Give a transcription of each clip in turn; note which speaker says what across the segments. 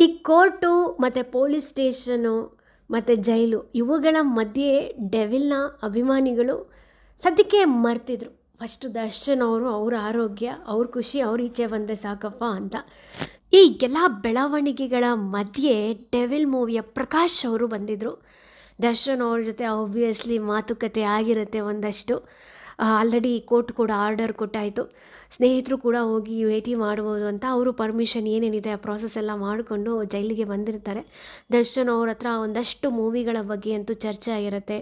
Speaker 1: ಈ ಕೋರ್ಟು ಮತ್ತು police station ಮತ್ತು ಜೈಲು ಇವುಗಳ ಮಧ್ಯೆ ಡೆವಿಲ್ನ ಅಭಿಮಾನಿಗಳು ಸದ್ಯಕ್ಕೆ ಮರ್ತಿದ್ರು. ಫಸ್ಟು ದರ್ಶನ್ ಅವರು, ಅವ್ರ ಆರೋಗ್ಯ, ಅವ್ರ ಖುಷಿ, ಅವ್ರ ಈಚೆ ಬಂದರೆ ಸಾಕಪ್ಪ ಅಂತ. ಈ ಎಲ್ಲ ಬೆಳವಣಿಗೆಗಳ ಮಧ್ಯೆ ಡೆವಿಲ್ ಮೂವಿಯ ಪ್ರಕಾಶ್ ಅವರು ಬಂದಿದ್ದರು ದರ್ಶನ್ ಅವ್ರ ಜೊತೆ ಆಬ್ವಿಯಸ್ಲಿ ಮಾತುಕತೆ ಆಗಿರುತ್ತೆ ಒಂದಷ್ಟು. ಆಲ್ರೆಡಿ ಕೋರ್ಟ್ ಕೂಡ ಆರ್ಡರ್ ಕೊಟ್ಟಾಯಿತು. ಸ್ನೇಹಿತರು ಕೂಡ ಹೋಗಿ ಭೇಟಿ ಮಾಡ್ಬೋದು ಅಂತ ಅವರು ಪರ್ಮಿಷನ್ ಏನೇನಿದೆ ಆ ಪ್ರಾಸೆಸ್ ಎಲ್ಲ ಮಾಡಿಕೊಂಡು ಜೈಲಿಗೆ ಬಂದಿರ್ತಾರೆ. ದರ್ಶನ್ ಅವ್ರ ಹತ್ರ ಒಂದಷ್ಟು ಮೂವಿಗಳ ಬಗ್ಗೆ ಅಂತೂ ಚರ್ಚೆ ಆಗಿರುತ್ತೆ.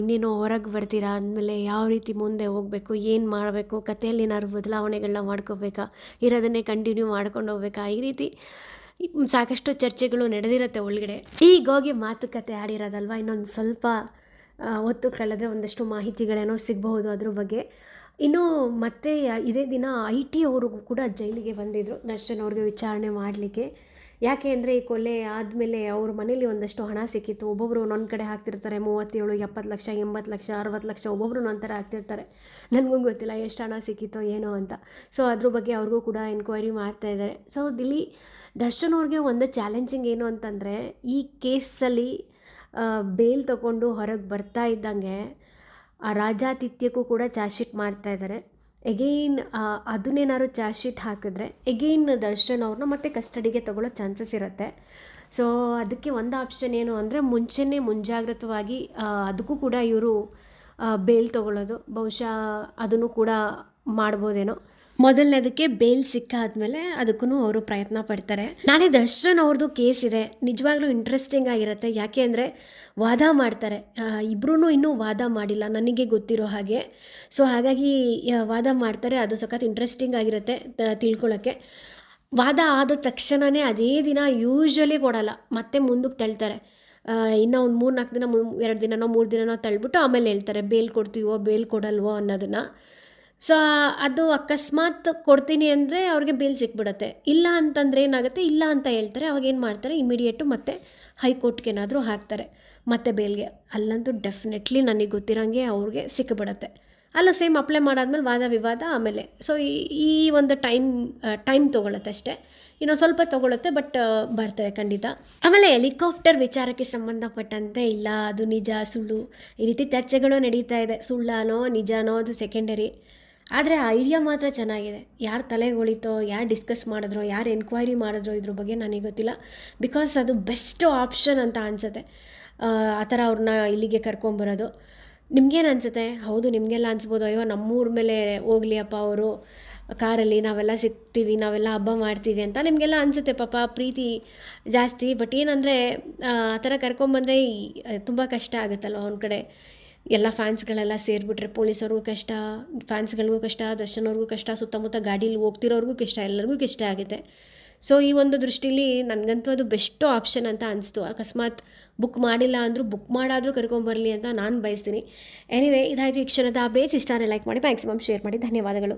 Speaker 1: ಇನ್ನೇನು ಹೊರಗೆ ಬರ್ತೀರಾ? ಅಂದಮೇಲೆ ಯಾವ ರೀತಿ ಮುಂದೆ ಹೋಗಬೇಕು? ಏನು ಮಾಡಬೇಕು? ಕಥೆಯಲ್ಲಿ ಏನಾದ್ರು ಬದಲಾವಣೆಗಳನ್ನ ಮಾಡ್ಕೋಬೇಕಾ? ಇರೋದನ್ನೇ ಕಂಟಿನ್ಯೂ ಮಾಡ್ಕೊಂಡು ಹೋಗ್ಬೇಕಾ? ಈ ರೀತಿ ಸಾಕಷ್ಟು ಚರ್ಚೆಗಳು ನಡೆದಿರುತ್ತೆ ಒಳಗಡೆ. ಈಗ ಹೋಗಿ ಮಾತುಕತೆ ಆಡಿರೋದಲ್ವ? ಇನ್ನೊಂದು ಸ್ವಲ್ಪ ಆ, ಹೊತ್ತು ಕಳೆದ್ರೆ ಒಂದಷ್ಟು ಮಾಹಿತಿಗಳೇನೋ ಸಿಗಬಹುದು ಅದ್ರ ಬಗ್ಗೆ. ಇನ್ನು ಮತ್ತೆ ಇದೇ ದಿನ ಐ ಟಿ ಅವ್ರಿಗೂ ಕೂಡ ಜೈಲಿಗೆ ಬಂದಿದ್ದರು ದರ್ಶನ್ ಅವ್ರಿಗೆ ವಿಚಾರಣೆ ಮಾಡಲಿಕ್ಕೆ. ಯಾಕೆ ಅಂದರೆ ಈ ಕೊಲೆ ಆದಮೇಲೆ ಅವ್ರ ಮನೇಲಿ ಒಂದಷ್ಟು ಹಣ ಸಿಕ್ಕಿತ್ತು. ಒಬ್ಬೊಬ್ಬರು ಒಂದೊಂದು ಕಡೆ ಹಾಕ್ತಿರ್ತಾರೆ ಮೂವತ್ತೇಳು ಎಪ್ಪತ್ತು ಲಕ್ಷ ಎಂಬತ್ತು ಲಕ್ಷ ಅರವತ್ತು ಲಕ್ಷ ಒಬ್ಬೊಬ್ಬರು ಒಂಥರ ಹಾಕ್ತಿರ್ತಾರೆ. ನನಗೂ ಗೊತ್ತಿಲ್ಲ ಎಷ್ಟು ಹಣ ಸಿಕ್ಕಿತ್ತೋ ಏನೋ ಅಂತ. ಸೊ ಅದ್ರ ಬಗ್ಗೆ ಅವ್ರಿಗೂ ಕೂಡ ಎನ್ಕ್ವೈರಿ ಮಾಡ್ತಾ ಇದ್ದಾರೆ. ಸೊ ಇಲ್ಲಿ ದರ್ಶನ್ ಅವ್ರಿಗೆ ಒಂದು ಚಾಲೆಂಜಿಂಗ್ ಏನು ಅಂತಂದರೆ ಈ ಕೇಸಲ್ಲಿ ಬೇಲ್ ತಗೊಂಡು ಹೊರಗೆ ಬರ್ತಾ ಇದ್ದಂಗೆ, ಆ ರಾಜಾತಿಥ್ಯಕ್ಕೂ ಕೂಡ ಚಾರ್ಜ್ ಶೀಟ್ ಮಾಡ್ತಾ ಇದ್ದಾರೆ ಎಗೈನ್ ಅದನ್ನೇನಾದ್ರು ಚಾರ್ಜ್ ಶೀಟ್ ಹಾಕಿದ್ರೆ ಎಗೈನ್ ದರ್ಶನ್ ಅವ್ರನ್ನ ಮತ್ತೆ ಕಸ್ಟಡಿಗೆ ತಗೊಳ್ಳೋ ಚಾನ್ಸಸ್ ಇರುತ್ತೆ. ಸೊ ಅದಕ್ಕೆ ಒಂದು ಆಪ್ಷನ್ ಏನು ಅಂದರೆ, ಮುಂಚೆನೇ ಮುಂಜಾಗ್ರತವಾಗಿ ಅದಕ್ಕೂ ಕೂಡ ಇವರು ಬೇಲ್ ತಗೊಳ್ಳೋದು. ಬಹುಶಃ ಅದನ್ನು ಕೂಡ ಮಾಡ್ಬೋದೇನೋ. ಮೊದಲನೇದಕ್ಕೆ ಬೇಲ್ ಸಿಕ್ಕಾದ್ಮೇಲೆ ಅದಕ್ಕೂ ಅವರು ಪ್ರಯತ್ನ ಪಡ್ತಾರೆ. ನಾಳೆ ದರ್ಶನ್ ಅವ್ರದ್ದು ಕೇಸ್ ಇದೆ. ನಿಜವಾಗ್ಲೂ ಇಂಟ್ರೆಸ್ಟಿಂಗ್ ಆಗಿರುತ್ತೆ. ಯಾಕೆ ಅಂದರೆ ವಾದ ಮಾಡ್ತಾರೆ. ಇಬ್ಬರೂ ಇನ್ನೂ ವಾದ ಮಾಡಿಲ್ಲ. ನನಗೆ ಗೊತ್ತಿರೋ ಹಾಗೆ. ಸೊ ಹಾಗಾಗಿ ವಾದ ಮಾಡ್ತಾರೆ. ಅದು ಸಖತ್ ಇಂಟ್ರೆಸ್ಟಿಂಗ್ ಆಗಿರುತ್ತೆ ತಿಳ್ಕೊಳ್ಳೋಕ್ಕೆ ವಾದ ಆದ ತಕ್ಷಣವೇ ಅದೇ ದಿನ ಯೂಶ್ವಲಿ ಕೊಡಲ್ಲ. ಮತ್ತೆ ಮುಂದಕ್ಕೆ ತಳ್ತಾರೆ. ಇನ್ನ ಒಂದು ಮೂರು ನಾಲ್ಕು ದಿನ ಎರಡು ದಿನನೋ, ಮೂರು ದಿನನೋ ತಳ್ಬಿಟ್ಟು ಆಮೇಲೆ ಹೇಳ್ತಾರೆ ಬೇಲ್ ಕೊಡ್ತೀವೋ ಬೇಲ್ ಕೊಡಲ್ವೋ ಅನ್ನೋದನ್ನು. ಸೊ ಅದು ಅಕಸ್ಮಾತ್ ಕೊಡ್ತೀನಿ ಅಂದರೆ ಅವ್ರಿಗೆ ಬೇಲ್ ಸಿಕ್ಬಿಡತ್ತೆ. ಇಲ್ಲ ಅಂತಂದರೆ ಏನಾಗುತ್ತೆ? ಇಲ್ಲ ಅಂತ ಹೇಳ್ತಾರೆ. ಅವಾಗ ಏನು ಮಾಡ್ತಾರೆ? ಇಮಿಡಿಯೇಟು ಮತ್ತೆ ಹೈಕೋರ್ಟ್ಗೇನಾದರೂ ಹಾಕ್ತಾರೆ. ಮತ್ತೆ ಬೇಲ್ಗೆ ಅಲ್ಲಂತೂ ಡೆಫಿನೆಟ್ಲಿ ನನಗೆ ಗೊತ್ತಿರೋಂಗೆ ಅವ್ರಿಗೆ ಸಿಕ್ಕಿಬಿಡತ್ತೆ ಅಲ್ಲ ಸೇಮ್ ಅಪ್ಲೈ ಮಾಡಾದ್ಮೇಲೆ ವಾದ ವಿವಾದ ಆಮೇಲೆ. ಸೊ ಈ ಒಂದು ಟೈಮ್ ಟೈಮ್ ತೊಗೊಳತ್ತೆ ಅಷ್ಟೇ. ಇನ್ನೊಂದು ಸ್ವಲ್ಪ ತೊಗೊಳುತ್ತೆ ಬಟ್ ಬರ್ತಾರೆ ಖಂಡಿತ. ಆಮೇಲೆ ಹೆಲಿಕಾಪ್ಟರ್ ವಿಚಾರಕ್ಕೆ ಸಂಬಂಧಪಟ್ಟಂತೆ ಇಲ್ಲ, ಅದು ನಿಜ, ಸುಳ್ಳು. ಈ ರೀತಿ ಚರ್ಚೆಗಳು ನಡೀತಾ ಇದೆ. ಸುಳ್ಳಾನೋ, ನಿಜಾನೋ, ಅದು ಸೆಕೆಂಡರಿ ಆದರೆ ಆ ಐಡಿಯಾ ಮಾತ್ರ ಚೆನ್ನಾಗಿದೆ. ಯಾರು ತಲೆಗೆ ಹೊಳಿತೋ ಯಾರು ಡಿಸ್ಕಸ್ ಮಾಡಿದ್ರೋ, ಯಾರು ಎನ್ಕ್ವೈರಿ ಮಾಡಿದ್ರೋ ಇದ್ರ ಬಗ್ಗೆ ನನಗೆ ಗೊತ್ತಿಲ್ಲ. ಬಿಕಾಸ್ ಅದು ಬೆಸ್ಟ್ ಆಪ್ಷನ್ ಅಂತ ಅನಿಸುತ್ತೆ. ಆ ಥರ ಅವ್ರನ್ನ ಇಲ್ಲಿಗೆ ಕರ್ಕೊಂಬರೋದು ನಿಮ್ಗೇನು ಅನಿಸುತ್ತೆ? ಹೌದು, ನಿಮಗೆಲ್ಲ ಅನ್ಸ್ಬೋದು. ಅಯ್ಯೋ, ನಮ್ಮೂರ ಮೇಲೆ ಹೋಗ್ಲಿ ಅಪ್ಪ ಅವರು. ಕಾರಲ್ಲಿ ನಾವೆಲ್ಲ ಸಿಗ್ತೀವಿ, ನಾವೆಲ್ಲ ಹಬ್ಬ ಮಾಡ್ತೀವಿ ಅಂತ ನಿಮಗೆಲ್ಲ ಅನಿಸುತ್ತೆ ಪಾಪ, ಪ್ರೀತಿ ಜಾಸ್ತಿ. ಬಟ್ ಏನಂದರೆ, ಆ ಥರ ಕರ್ಕೊಂಬಂದರೆ ತುಂಬ ಕಷ್ಟ ಆಗುತ್ತಲ್ವ ಅವ್ನ ಕಡೆ? ಎಲ್ಲ ಫ್ಯಾನ್ಸ್ಗಳೆಲ್ಲ ಸೇರಿಬಿಟ್ರೆ ಪೊಲೀಸವ್ರಿಗೂ ಕಷ್ಟ ಫ್ಯಾನ್ಸ್ಗಳಿಗೂ ಕಷ್ಟ, ದರ್ಶನವ್ರಿಗೂ ಕಷ್ಟ, ಸುತ್ತಮುತ್ತ ಗಾಡೀಲಿ ಹೋಗ್ತಿರೋರ್ಗೂ ಕಷ್ಟ, ಎಲ್ಲರಿಗೂ ಕಷ್ಟ ಆಗುತ್ತೆ. ಸೊ ಈ ಒಂದು ದೃಷ್ಟಿಲಿ ನನಗಂತೂ ಅದು ಬೆಸ್ಟು ಆಪ್ಷನ್ ಅಂತ ಅನಿಸ್ತು. ಅಕಸ್ಮಾತ್ ಬುಕ್ ಮಾಡಿಲ್ಲ ಅಂದರೂ ಬುಕ್ ಮಾಡಾದರೂ ಕರ್ಕೊಂಬರಲಿ ಅಂತ ನಾನು ಬಯಸ್ತೀನಿ. ಎನಿವೇ ಇದಾಯಿತು ಈ ಕ್ಷಣದ ಅಪ್ಡೇಟ್ಸ್ ಇಷ್ಟ ಲೈಕ್ ಮಾಡಿ ಮ್ಯಾಕ್ಸಿಮಮ್ ಶೇರ್ ಮಾಡಿ. ಧನ್ಯವಾದಗಳು.